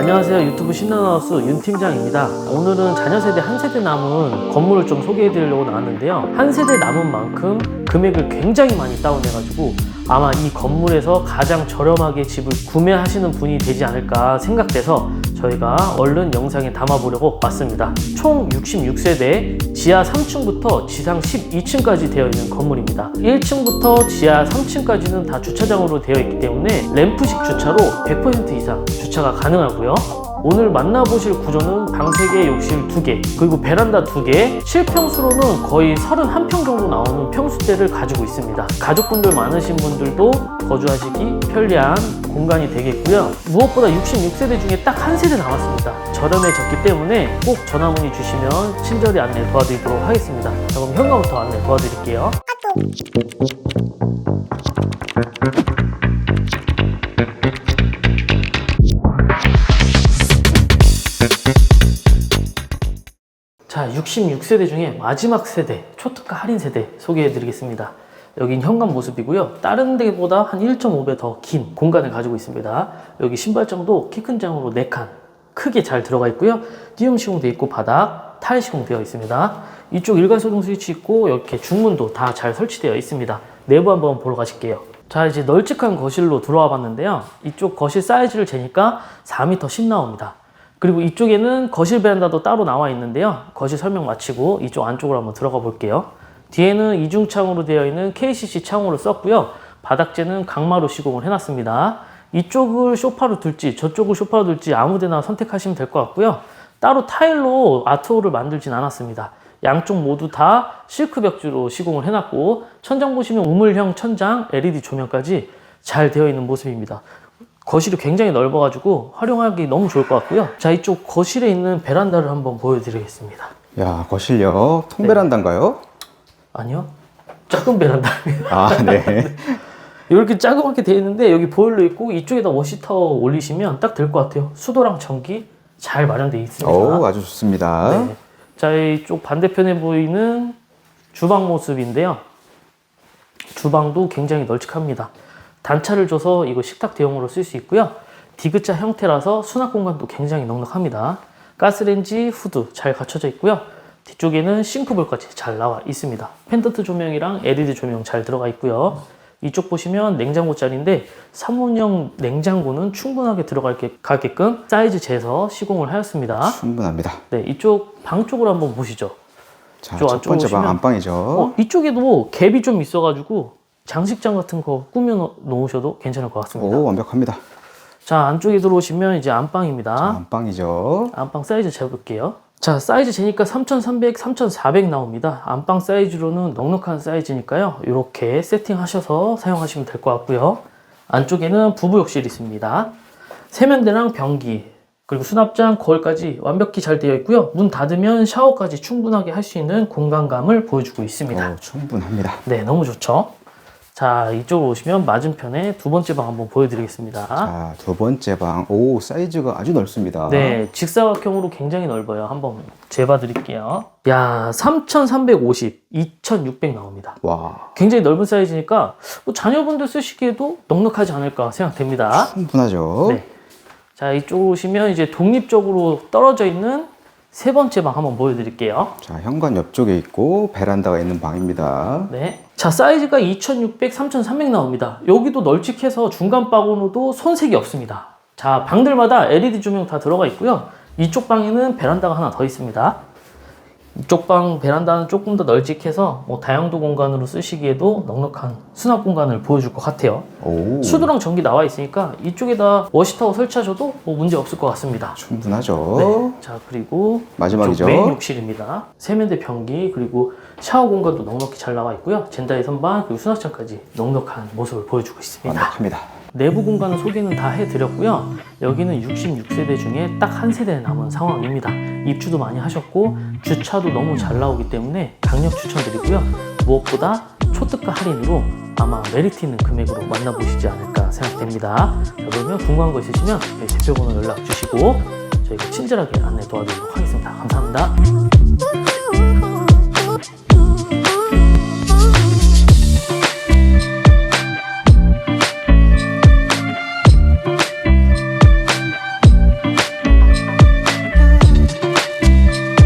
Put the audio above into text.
안녕하세요. 유튜브 신나하우스 윤 팀장입니다. 오늘은 자녀 세대 한 세대 남은 건물을 좀 소개해 드리려고 나왔는데요. 한 세대 남은 만큼 금액을 굉장히 많이 다운해 가지고 아마 이 건물에서 가장 저렴하게 집을 구매하시는 분이 되지 않을까 생각돼서 저희가 얼른 영상에 담아보려고 왔습니다. 총 66세대 지하 3층부터 지상 12층까지 되어 있는 건물입니다. 1층부터 지하 3층까지는 다 주차장으로 되어 있기 때문에 램프식 주차로 100% 이상 주차가 가능하고요. 오늘 만나보실 구조는 방 3개, 욕실 2개, 그리고 베란다 2개, 실평수로는 거의 31평 정도 나오는 평수대를 가지고 있습니다. 가족분들 많으신 분들도 거주하시기 편리한 공간이 되겠고요. 무엇보다 66세대 중에 딱 한 세대 남았습니다. 저렴해졌기 때문에 꼭 전화 문의 주시면 친절히 안내 도와드리도록 하겠습니다. 자, 그럼 현관부터 안내 도와드릴게요. 자, 66세대 중에 마지막 세대, 초특가 할인 세대 소개해 드리겠습니다. 여긴 현관 모습이고요. 다른 데보다 한 1.5배 더 긴 공간을 가지고 있습니다. 여기 신발장도 키 큰 장으로 4칸 크게 잘 들어가 있고요. 띄움 시공돼 있고 바닥 타일 시공 되어 있습니다. 이쪽 일괄소등 스위치 있고 이렇게 중문도 다 잘 설치되어 있습니다. 내부 한번 보러 가실게요. 자 이제 널찍한 거실로 들어와 봤는데요. 이쪽 거실 사이즈를 재니까 4m 10 나옵니다. 그리고 이쪽에는 거실 베란다도 따로 나와 있는데요. 거실 설명 마치고 이쪽 안쪽으로 한번 들어가 볼게요. 뒤에는 이중창으로 되어 있는 KCC 창호를 썼고요. 바닥재는 강마루 시공을 해놨습니다. 이쪽을 소파로 둘지 저쪽을 소파로 둘지 아무데나 선택하시면 될 것 같고요. 따로 타일로 아트홀을 만들진 않았습니다. 양쪽 모두 다 실크 벽지로 시공을 해놨고 천장 보시면 우물형 천장, LED 조명까지 잘 되어 있는 모습입니다. 거실이 굉장히 넓어가지고 활용하기 너무 좋을 것 같고요. 자 이쪽 거실에 있는 베란다를 한번 보여드리겠습니다. 야, 거실요. 통베란다인가요? 아니요, 작은 베란다. 아, 네. 이렇게 자그맣게 되어 있는데 여기 보일러 있고 이쪽에다 워시타워 올리시면 딱 될 것 같아요. 수도랑 전기 잘 마련되어 있습니다. 오, 아주 좋습니다. 네. 자, 이쪽 반대편에 보이는 주방 모습인데요. 주방도 굉장히 널찍합니다. 단차를 줘서 이거 식탁 대용으로 쓸 수 있고요. 디귿자 형태라서 수납 공간도 굉장히 넉넉합니다. 가스레인지 후드 잘 갖춰져 있고요. 뒤쪽에는 싱크볼까지 잘 나와 있습니다. 펜던트 조명이랑 LED 조명 잘 들어가 있고요. 이쪽 보시면 냉장고 자리인데 사문형 냉장고는 충분하게 들어갈 게- 가게끔 사이즈 재서 시공을 하였습니다. 충분합니다. 네, 이쪽 방 쪽으로 한번 보시죠. 자, 저첫 번째 방 안방이죠. 어, 이쪽에도 갭이 좀 있어가지고 장식장 같은 거 꾸며 놓- 놓으셔도 괜찮을 것 같습니다. 오, 완벽합니다. 자, 안쪽에 들어오시면 이제 안방입니다. 자, 안방이죠. 안방 사이즈 재볼게요. 자, 사이즈 재니까 3,300, 3,400 나옵니다. 안방 사이즈로는 넉넉한 사이즈니까요. 이렇게 세팅하셔서 사용하시면 될 것 같고요. 안쪽에는 부부 욕실이 있습니다. 세면대랑 변기, 그리고 수납장, 거울까지 완벽히 잘 되어 있고요. 문 닫으면 샤워까지 충분하게 할 수 있는 공간감을 보여주고 있습니다. 오, 충분합니다. 네, 너무 좋죠. 자, 이쪽으로 오시면 맞은편에 두 번째 방 한번 보여드리겠습니다. 자, 두 번째 방. 오, 사이즈가 아주 넓습니다. 네, 직사각형으로 굉장히 넓어요. 한번 재봐드릴게요. 야, 3,350, 2,600 나옵니다. 와, 굉장히 넓은 사이즈니까 뭐 자녀분들 쓰시기에도 넉넉하지 않을까 생각됩니다. 충분하죠. 네. 자, 이쪽으로 오시면 이제 독립적으로 떨어져 있는 세 번째 방 한번 보여드릴게요. 자, 현관 옆쪽에 있고 베란다가 있는 방입니다. 네. 자, 사이즈가 2,600, 3,300 나옵니다. 여기도 널찍해서 중간 바구니도 손색이 없습니다. 자, 방들마다 LED 조명 다 들어가 있고요. 이쪽 방에는 베란다가 하나 더 있습니다. 이쪽 방 베란다는 조금 더 널찍해서 뭐 다용도 공간으로 쓰시기에도 넉넉한 수납 공간을 보여줄 것 같아요. 오, 수도랑 전기 나와 있으니까 이쪽에다 워시타워 설치하셔도 뭐 문제 없을 것 같습니다. 충분하죠. 네. 자 그리고 마지막이죠. 메인 욕실입니다. 세면대 변기 그리고 샤워 공간도 넉넉히 잘 나와 있고요. 젠다의 선반 그리고 수납장까지 넉넉한 모습을 보여주고 있습니다. 완벽합니다. 내부 공간은 소개는 다 해드렸고요. 여기는 66세대 중에 딱 한 세대 남은 상황입니다. 입주도 많이 하셨고 주차도 너무 잘 나오기 때문에 강력 추천드리고요. 무엇보다 초특가 할인으로 아마 메리트 있는 금액으로 만나보시지 않을까 생각됩니다. 자, 그러면 궁금한 거 있으시면 저희 대표번호 연락 주시고 저희가 친절하게 안내 도와드리도록 하겠습니다. 감사합니다.